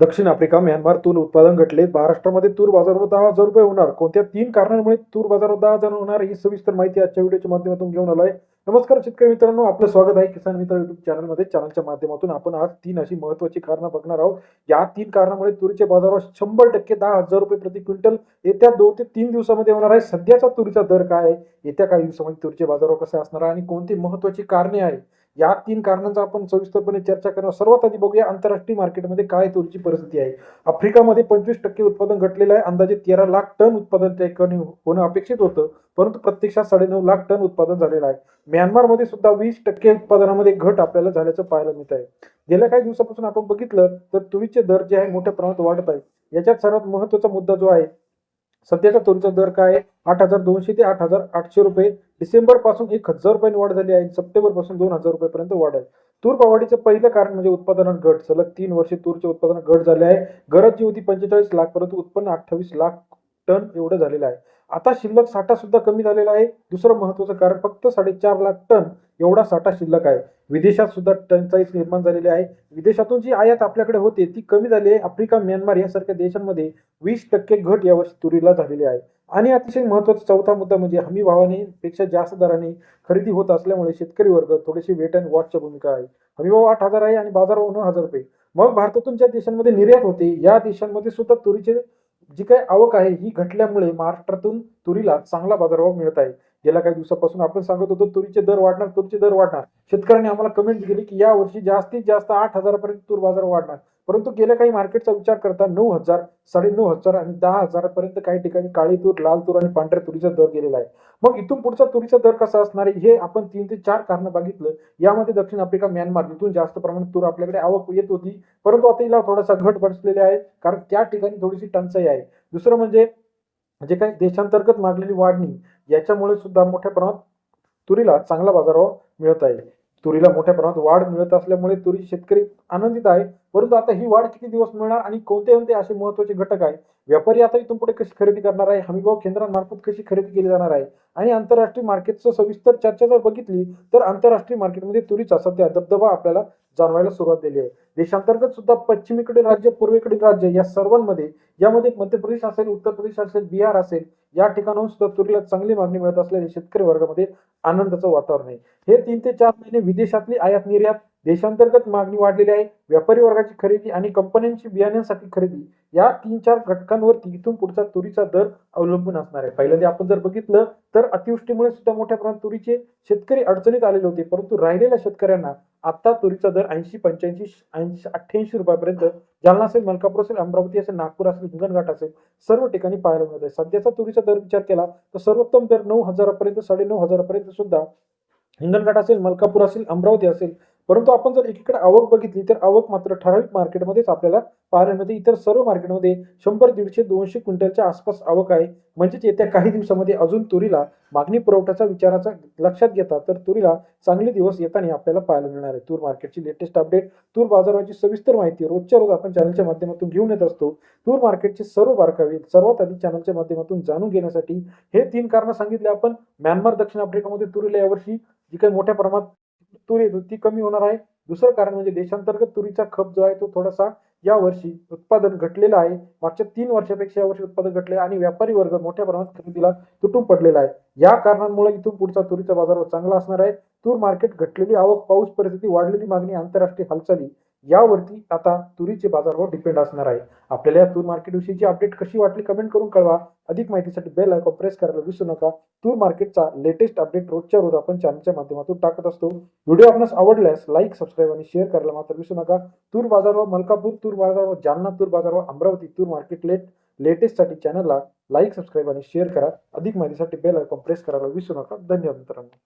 दक्षिण Africa Myanmar तूर उत्पादन घटले महाराष्ट्रामध्ये तूर बाजारावर दहा हजार रुपये होणार. कोणत्या तीन कारणांमुळे तूर बाजारावर दहा हजार होणार ही सविस्तर माहिती आजच्या व्हिडिओच्या माध्यमातून घेऊन आलो आहे नमस्कार शेतकरी मित्रांनो आपलं स्वागत आहे किसान मित्र युट्यूब चॅनलमध्ये चॅनलच्या माध्यमातून आपण आज तीन अशी महत्वाची कारणं बघणार आहोत. या तीन कारणामुळे तुरीचे बाजारावर शंभर टक्के दहा हजार रुपये प्रति क्विंटल येत्या दोन ते तीन दिवसामध्ये होणार आहे. सध्याचा तुरीचा दर काय आहे? येत्या काही दिवसामध्ये तुरीचे बाजारावर कसे असणार आहे? आणि कोणती महत्वाची कारणे आहे या तीन कारणांचा आपण सविस्तरपणे चर्चा करणार सर्वात आधी बघूया आंतरराष्ट्रीय मार्केटमध्ये काय तुरीची परिस्थिती आहे. आफ्रिकामध्ये पंचवीस टक्के उत्पादन घटलेलं आहे. अंदाजे तेरा लाख टन उत्पादन त्या ठिकाणी होणं अपेक्षित होतं. परंतु प्रत्यक्षात साडेनऊ लाख टन उत्पादन झालेलं आहे. म्यानमारमध्ये सुद्धा वीस टक्के उत्पादनामध्ये घट आपल्याला झाल्याचं पाहायला मिळत आहे. गेल्या काही दिवसापासून आपण बघितलं तर तुरीचे दर जे आहे मोठ्या प्रमाणात वाढत आहे. याच्यात सर्वात महत्त्वाचा मुद्दा जो आहे सध्याचा तुरीचा दर काय आहे? आठ हजार दोनशे ते आठ हजार आठशे रुपये. डिसेंबरपासून एक हजार रुपयांनी वाढ झाली आहे सप्टेंबरपासून दोन हजार रुपयेपर्यंत वाढ आहे. तूर पावडीचं पहिलं कारण म्हणजे उत्पादनात घट. सलग तीन वर्षे तूरच्या उत्पादनात घट झाले आहे. गरज जी होती पंचेचाळीस लाख परंतु उत्पन्न अठ्ठावीस लाख टन एवढं झालेलं आहे. आता शिल्लक साठा सुद्धा कमी झालेला आहे. दुसरं महत्वाचं कारण फक्त साडेचार लाख टन एवढा साठा शिल्लक आहे. विदेशात सुद्धा टंचाईच निर्माण झालेली आहे. विदेशातून जी आयात आपल्याकडे होते ती कमी झाली आहे. आफ्रिका म्यानमार यासारख्या देशांमध्ये वीस टक्के घट यावर्षी तुरीला झालेली आहे. आणि अतिशय महत्त्वाचा चौथा मुद्दा म्हणजे हमी भावाने पेक्षा जास्त दराने खरेदी होत असल्यामुळे शेतकरी वर्ग थोडेसे वेट अँड वॉचच्या भूमिका आहे. हमी भाव आठ हजार आहे आणि बाजारभाव नऊ हजार रुपये. मग भारतातून ज्या देशांमध्ये निर्यात होते या देशांमध्ये सुद्धा तुरीचे जी काही आवक आहे ही घटल्यामुळे महाराष्ट्रातून तुरीला चांगला बाजारभाव मिळत आहे. गेल्या काही दिवसापासून आपण सांगत होतो तुरीचे दर वाढणार तुरीचे दर वाढणार. शेतकऱ्यांनी आम्हाला कमेंट केली की या वर्षी जास्तीत जास्त आठ हजारापर्यंत तूर बाजार वाढणार. परंतु गेल्या काही मार्केटचा विचार करता नऊ हजार साडे नऊ हजार आणि दहा हजारापर्यंत काही ठिकाणी काळी तूर लाल तूर आणि पांढऱ्या तुरीचा दर गेलेला आहे. मग इथून पुढचा तुरीचा दर कसा असणार आहे? हे आपण तीन ते चार कारण बघितलं. यामध्ये दक्षिण आफ्रिका म्यानमार इथून जास्त प्रमाणात तूर आपल्याकडे आवक येत होती. परंतु आता हिला थोडासा घट बसलेले आहे कारण त्या ठिकाणी थोडीशी टंचाई आहे. दुसरं म्हणजे जे काही देशांतर्गत मागलेली वाढणी याच्यामुळे सुद्धा मोठ्या प्रमाणात तुरीला चांगला बाजारभाव मिळत आहे. तुरीला मोठ्या प्रमाणात वाढ मिळत असल्यामुळे तुरी शेतकरी आनंदित आहे. परंतु आता ही वाढ किती दिवस मिळणार आणि कोणते कोणते असे महत्त्वाचे घटक आहे? व्यापारी आता इथून पुढे कशी खरेदी करणार आहे? हमीभाव केंद्रांमार्फत कशी खरेदी केली जाणार आहे? आणि आंतरराष्ट्रीय मार्केटचं सविस्तर चर्चा जर बघितली तर आंतरराष्ट्रीय मार्केटमध्ये तुरीचा सध्या दबदबा आपल्याला जाणवायला सुरुवात झाली आहे. देशांतर्गत सुद्धा पश्चिमेकडील राज्य पूर्वेकडील राज्य या सर्वांमध्ये यामध्ये मध्य प्रदेश असेल उत्तर प्रदेश असेल बिहार असेल या ठिकाणाहून सुद्धा तुरीला चांगली मागणी मिळत असल्याने शेतकरी वर्गामध्ये आनंदाचं वातावरण आहे. हे तीन ते चार महिने विदेशातली आयात निर्यात देशांतर्गत मागणी वाढलेली आहे. व्यापारी वर्गाची खरेदी आणि कंपन्यांची बियाण्यांसाठी खरेदी या तीन चार घटकांवरती इथून पुढचा तुरीचा दर अवलंबून असणार आहे. पहिल्यांदा आपण जर बघितलं तर अतिवृष्टीमुळे सुद्धा मोठ्या प्रमाणात तुरीचे शेतकरी अडचणीत आलेले होते. परंतु राहिलेल्या शेतकऱ्यांना आता तुरीचा दर ऐंशी पंच्याऐंशी ऐंशी अठ्ठ्याऐंशी रुपयापर्यंत जालना असेल मलकापूर असेल अमरावती असेल नागपूर असेल हिंगणघाट असेल सर्व ठिकाणी पाहायला मिळत आहे. सध्याचा तुरीचा दर विचार केला तर सर्वोत्तम दर नऊ हजारापर्यंत साडे नऊ हजारापर्यंत सुद्धा हिंगणघाट असेल मलकापूर असेल अमरावती असेल परंतु आपण जर एकीकडे आवक बघितली तर आवक मात्र ठराविक मार्केटमध्येच आपल्याला पाहायला मिळते. इतर सर्व मार्केटमध्ये शंभर दीडशे दोनशे क्विंटलच्या आसपास आवक आहे. म्हणजेच येत्या काही दिवसामध्ये अजून तुरीला मागणी पुरवठ्याचा विचाराचा लक्षात घेता तर तुरीला चांगले दिवस येताना आपल्याला पाहायला मिळणार आहे. तूर मार्केटची लेटेस्ट अपडेट तूर बाजाराची सविस्तर माहिती रोजच्या रोज आपण चॅनलच्या माध्यमातून घेऊन येत असतो. तूर मार्केटचे सर्व बारकावे सर्वात आधी चॅनलच्या माध्यमातून जाणून घेण्यासाठी हे तीन कारणं सांगितले आपण. म्यानमार दक्षिण आफ्रिकामध्ये तुरीला यावर्षी जी काही मोठ्या प्रमाणात तूर येतो ती कमी होणार आहे. दुसरं कारण म्हणजे देशांतर्गत तुरीचा खप जो आहे तो थोडासा या वर्षी उत्पादन घटलेलं आहे. मागच्या तीन वर्षापेक्षा या वर्षी उत्पादन घटले आणि व्यापारी वर्ग मोठ्या प्रमाणात खरेदीला तुटून पडलेला आहे. या कारणांमुळे इथून पुढचा तुरीचा बाजार चांगला असणार आहे. तूर मार्केट घटलेली आवक पाऊस परिस्थिती वाढलेली मागणी आंतरराष्ट्रीय हालचाली यावरती आता तुरीचे बाजारभाव डिपेंड असणार आहे. आपल्याला या तूर मार्केटविषयीची अपडेट कशी वाटली कमेंट करून कळवा. अधिक माहितीसाठी बेल आयकॉन प्रेस करायला विसरू नका. तूर मार्केटचा लेटेस्ट अपडेट रोजच्या रोज आपण चॅनलच्या माध्यमातून टाकत असतो. व्हिडिओ आपणास आवडल्यास लाईक सबस्क्राईब आणि शेअर करायला मात्र विसरू नका. तूर बाजारभाव मलकापूर तूर बाजारभाव जालना तूर बाजारभाव अमरावती तूर मार्केट लेट लेटेस्टसाठी चॅनलला लाईक सबस्क्राईब आणि शेअर करा. अधिक माहितीसाठी बेल आयकॉन प्रेस करायला विसरू नका. धन्यवाद मित्रांनो.